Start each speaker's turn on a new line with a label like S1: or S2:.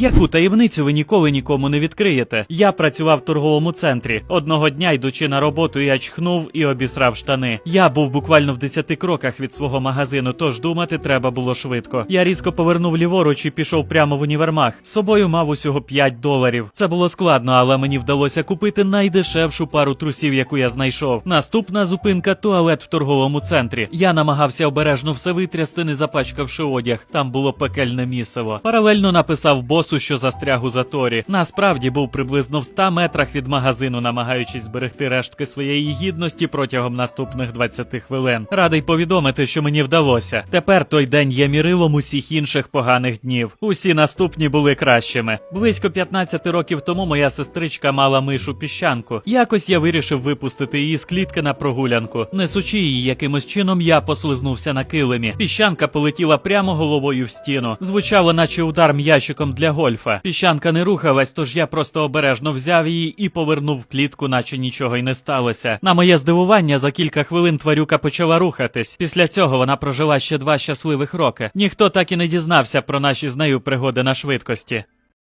S1: Яку таємницю ви ніколи нікому не відкриєте? Я працював в торговому центрі. Одного дня, йдучи на роботу, я чхнув і обісрав штани. Я був буквально в 10 кроках від свого магазину, тож думати треба було швидко. Я різко повернув ліворуч і пішов прямо в універмаг. З собою мав усього 5 доларів. Це було складно, але мені вдалося купити найдешевшу пару трусів, яку я знайшов. Наступна зупинка туалет в торговому центрі. Я намагався обережно все витрясти, не запачкавши одяг. Там було пекельне місиво. Паралельно написав босу, що застряг у заторі. Насправді був приблизно в 100 метрах від магазину, намагаючись зберегти рештки своєї гідності протягом наступних 20 хвилин. Радий повідомити, що мені вдалося. Тепер той день є мірилом усіх інших поганих днів. Усі наступні були кращими. Близько 15 років тому моя сестричка мала мишу піщанку. Якось я вирішив випустити її з клітки на прогулянку. Несучи її якимось чином, я послизнувся на килимі. Піщанка полетіла прямо головою в стіну. Звучало, наче удар м'ячиком для гольфа. Піщанка не рухалась, тож я просто обережно взяв її і повернув в клітку, наче нічого й не сталося. На моє здивування, за кілька хвилин тварюка почала рухатись. Після цього вона прожила ще два щасливих роки. Ніхто так і не дізнався про наші з нею пригоди на швидкості.